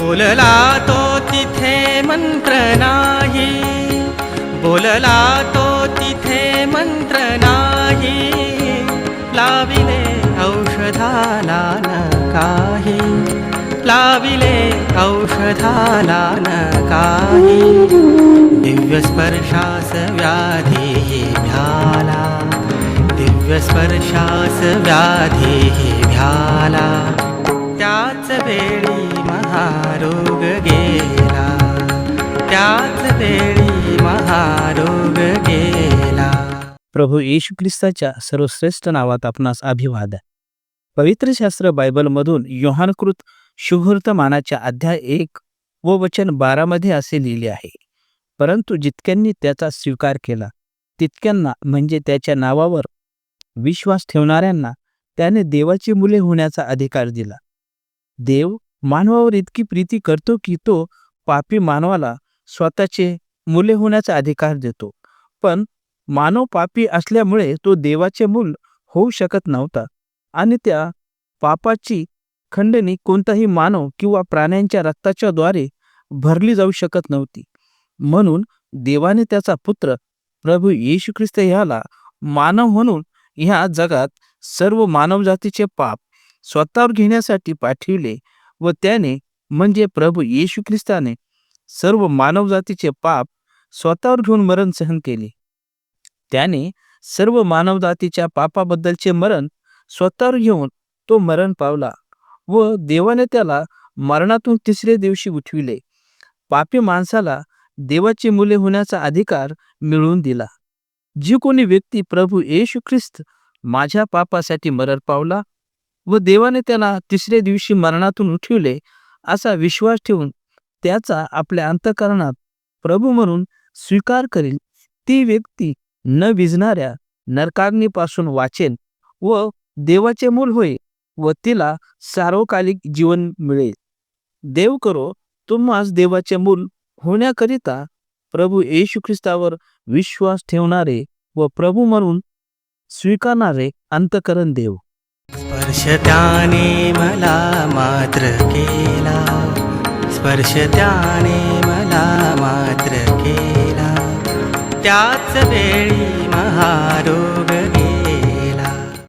बोलला तो तिथे मंत्र नाही. बोलला तो तिथे मंत्र नाही. लाविले औषधाला न काही. लाविले औषधाला न काही. दिव्यस्पर्शास व्याधी भ्याला दिव्यस्पर्शास व्याधी भ्याला त्याच वेळी प्रभू येशू ख्रिस्ताच्या सर्वश्रेष्ठ नावात आपणास अभिवाद पवित्र शास्त्र बायबलमधून योहानकृत शुभवर्तमानाच्या अध्याय एक व वचन बारामध्ये असे लिहिले आहे परंतु जितक्यांनी त्याचा स्वीकार केला तितक्यांना म्हणजे त्याच्या नावावर विश्वास ठेवणाऱ्यांना त्याने देवाची मुले होण्याचा अधिकार दिला. देव मानवावर इतकी प्रीती करतो की तो पापी मानवाला स्वतःचे मुले होण्याचा अधिकार देतो पण मानव पापी असल्यामुळे तो देवाचे मूल होऊ शकत नव्हता. आणि त्या पापाची खंडणी कोणताही मानव किंवा प्राण्यांच्या रक्ताच्या द्वारे भरली जाऊ शकत नव्हती. म्हणून देवाने त्याचा पुत्र प्रभू येशू ख्रिस्त ह्याला मानव म्हणून ह्या जगात सर्व मानवजातीचे पाप स्वतःवर घेण्यासाठी पाठविले व त्याने म्हणजे प्रभू येशू ख्रिस्ताने सर्व मानवजातीचे पाप स्वतःवर घेऊन मरण सहन केले. त्याने सर्व मानवजातीच्या पापाबद्दलचे मरण स्वतःवर घेऊन तो मरण पावला व देवाने त्याला मरणातून तिसरे दिवशी उठविले. पापी माणसाला देवाची मुले होण्याचा अधिकार मिळवून दिला. जी कोणी व्यक्ती प्रभू येशू ख्रिस्त माझ्या पापासाठी मरण पावला व देवाने त्याला तिसऱ्या दिवशी मरणातून उठविले असा विश्वास ठेवून त्याचा आपल्या अंतकरणात प्रभू म्हणून स्वीकार करील ती व्यक्ती न विजणाऱ्या नरकाग्नीपासून वाचेल व देवाचे मूल होईल व तिला सार्वकालिक जीवन मिळेल. देव करो तुम्हास देवाचे मूल होण्याकरिता प्रभू येशू ख्रिस्तावर विश्वास ठेवणारे व प्रभू म्हणून स्वीकारणारे अंतकरण देव. स्पर्श त्याने मला मात्र केला. स्पर्श त्याने मला मात्र केला. त्याच वेळी महारोग